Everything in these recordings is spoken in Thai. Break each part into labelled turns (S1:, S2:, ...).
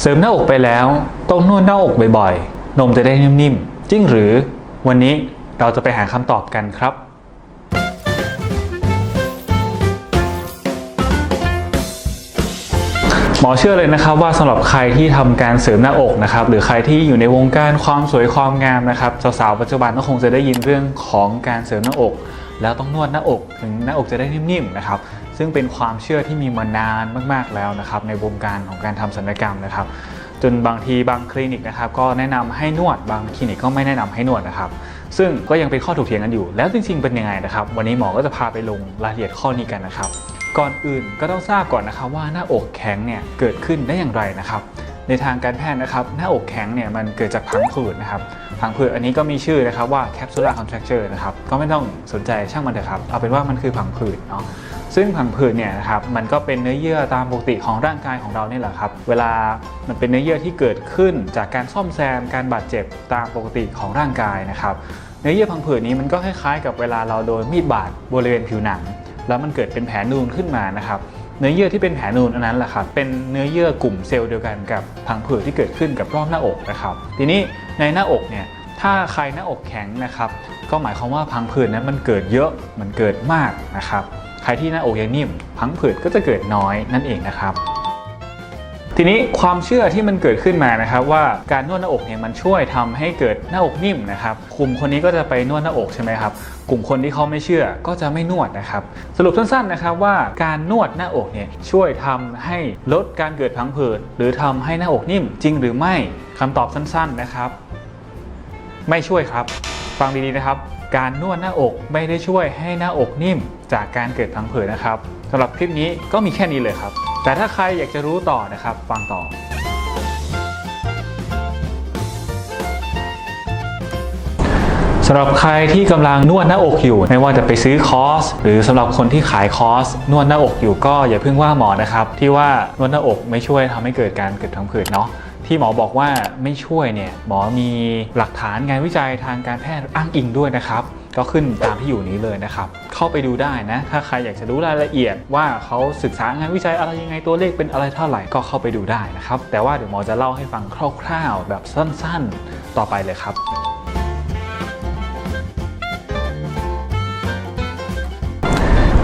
S1: เสริมหน้าอกไปแล้วต้องนวดหน้าอกบ่อยๆ นมจะได้นิ่มๆ จริงหรือวันนี้เราจะไปหาคำตอบกันครับ หมอเชื่อเลยนะครับว่าสำหรับใครที่ทำการเสริมหน้าอกนะครับหรือใครที่อยู่ในวงการความสวยความงามนะครับสาวๆปัจจุบันก็คงจะได้ยินเรื่องของการเสริมหน้าอก แล้วต้องนวดหน้าอกถึงหน้าอกจะได้นิ่มๆนะครับซึ่งเป็นความเชื่อที่มีมานานมากๆแล้วนะครับในวงการของการทำศัลยกรรมนะครับจนบางทีบางคลินิกนะครับก็แนะนำให้นวดบางคลินิกก็ไม่แนะนำให้นวดนะครับ ซึ่งก็ยังเป็นข้อถกเถียงกันอยู่ แล้วจริงๆเป็นยังไงนะครับ วันนี้หมอก็จะพาไปลงรายละเอียดข้อนี้กันนะครับ ก่อนอื่นก็ต้องทราบก่อนนะครับว่าหน้าอกแข็งเนี่ยเกิดขึ้นได้อย่างไรนะครับ ในทางการแพทย์นะครับ หน้าอกแข็งเนี่ยมันเกิดจากพังผืดนะครับ พังผืดอันนี้ก็มีชื่อนะครับว่า capsular contracture นะครับ ก็ไม่ต้องสนใจช่างมันเถอะครับ เอาเป็นว่ามันคือพังผืดเนาะ ซึ่งพังผืดเนี่ยนะครับ มันก็เป็นเนื้อเยื่อตามปกติของร่างกายของเราเนี่ยแหละครับ เวลามันเป็นเนื้อเยื่อที่เกิดขึ้นจากการซ่อมแซม การบาดเจ็บตามปกติของร่างกายนะครับ เนื้อเยื่อพังผืดนี้มันก็คล้ายๆ กับเวลาเราโดนมีดบาดบริเวณผิวหนัง แล้วมันเกิดเป็นแผลนูนขึ้นมานะครับ เนื้อเยื่อที่เป็นแผลนูนอันนั้นแหละครับเป็นเนื้อเยื่อกลุ่มเซลล์เดียวกันกับพังผืดที่เกิดขึ้นกับรอบหน้าอกนะครับ ทีนี้ในหน้าอกเนี่ยถ้าใครหน้าอกแข็งนะครับ ก็หมายความว่าพังผืดนั้นมันเกิดเยอะมันเกิดมากนะครับ ใครที่หน้าอกยังนิ่ม พังผืดก็จะเกิดน้อยนั่นเองนะครับ ทีนี้ความเชื่อที่มันเกิดขึ้นมานะครับว่าการนวดหน้าอกเนี่ยมันช่วยทำให้เกิดหน้าอกนิ่มนะครับกลุ่มคนนี้ก็จะไปนวดหน้าอกใช่ไหมครับกลุ่มคนที่เขาไม่เชื่อก็จะไม่นวดนะครับ สรุปสั้นๆนะครับว่าการนวดหน้าอกเนี่ยช่วยทำให้ลดการเกิดพังผืดหรือทำให้หน้าอกนิ่มจริงหรือไม่คำตอบสั้นๆนะครับ ไม่ช่วยครับ ฟังดีๆนะครับ การนวดหน้าอกไม่ได้ช่วยให้หน้าอกนิ่มจากการเกิดพังผืดนะครับสำหรับคลิปนี้ก็มีแค่นี้เลยครับ แต่ถ้าใครอยากจะรู้ต่อนะครับฟังต่อสำหรับใครที่กำลังนวดหน้าอกอยู่ ไม่ว่าจะไปซื้อคอร์สหรือสำหรับคนที่ขายคอร์สนวดหน้าอกอยู่ก็อย่าเพิ่งว่าหมอนะครับ ที่ว่านวดหน้าอกไม่ช่วยทำให้เกิดการเกิดพังผืดเนาะ ที่หมอบอกว่าไม่ช่วยเนี่ยหมอมีหลักฐานงานวิจัยทางการแพทย์อ้างอิงด้วยนะครับ ก็ขึ้นตามที่อยู่นี้เลยนะครับ เข้าไปดูได้นะ ถ้าใครอยากจะรู้รายละเอียดว่าเขาศึกษางานวิจัยอะไรยังไงตัวเลขเป็นอะไรเท่าไหร่ก็เข้าไปดูได้นะครับ แต่ว่าเดี๋ยวหมอจะเล่าให้ฟังคร่าวๆ แบบสั้นๆ ต่อไปเลยครับ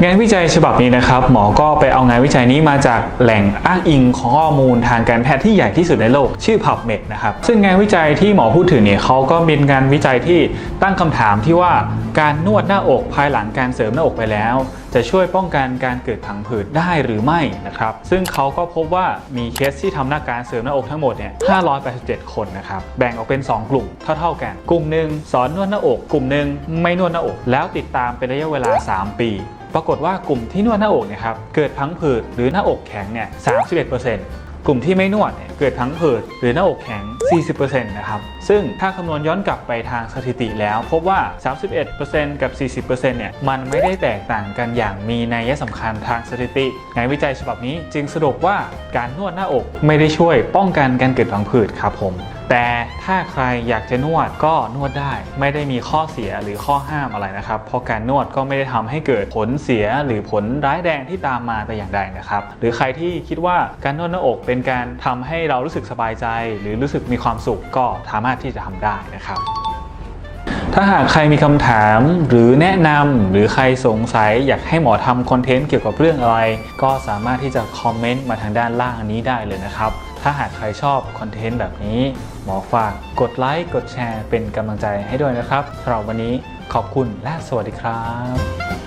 S1: งานวิจัยฉบับนี้นะครับ หมอก็ไปเอางานวิจัยนี้มาจากแหล่งอ้างอิงของข้อมูลทางการแพทย์ที่ใหญ่ที่สุดในโลกชื่อ PubMed นะครับซึ่งงานวิจัยที่หมอพูดถึงเนี่ยเขาก็เป็นงานวิจัยที่ตั้งคำถามที่ว่าการนวดหน้าอกภายหลังการเสริมหน้าอกไปแล้ว จะช่วยป้องกันการเกิดผังผืดได้หรือไม่นะครับ ซึ่งเขาก็พบว่ามีเคสที่ทำหน้าการเสริมหน้าอกทั้งหมดเนี่ย587 คนนะครับ แบ่งออกเป็น 2 กลุ่มเท่า ๆกัน กลุ่มหนึ่งสอนนวดหน้าอก กลุ่มหนึ่งไม่นวดหน้าอก แล้วติดตามเป็นระยะเวลา 3 ปี ปรากฏว่ากลุ่มที่นวดหน้าอกเนี่ยครับเกิดพังผืดหรือหน้าอกแข็งเนี่ย31%กลุ่มที่ไม่นวดเนี่ยเกิดพังผืดหรือหน้าอกแข็ง 40%นะครับ ซึ่งถ้าคำนวณย้อนกลับไปทางสถิติแล้ว พบว่า 31%กับ 40%เนี่ยมันไม่ได้แตกต่างกันอย่างมีนัยสำคัญทางสถิติ งานวิจัยฉบับนี้จึงสรุปว่าการนวดหน้าอกไม่ได้ช่วยป้องกันการเกิดพังผืดครับผม แต่ถ้าใครอยากจะนวดก็นวดได้ ไม่ได้มีข้อเสียหรือข้อห้ามอะไรนะครับ เพราะการนวดก็ไม่ได้ทำให้เกิดผลเสียหรือผลร้ายแรงที่ตามมาแต่อย่างใดนะครับ หรือใครที่คิดว่าการนวดหน้าอกเป็นการทำให้เรารู้สึกสบายใจ หรือรู้สึกมีความสุขก็สามารถที่จะทำได้นะครับถ้าหากใครมีคำถามหรือแนะนำหรือใครสงสัยอยากให้หมอทำคอนเทนต์เกี่ยวกับเรื่องอะไร ก็สามารถที่จะคอมเมนต์มาทางด้านล่างนี้ได้เลยนะครับ ถ้าหากใครชอบคอนเทนต์แบบนี้ หมอฝากกดไลค์กดแชร์เป็นกำลังใจให้ด้วยนะครับสำหรับวันนี้ขอบคุณและสวัสดีครับ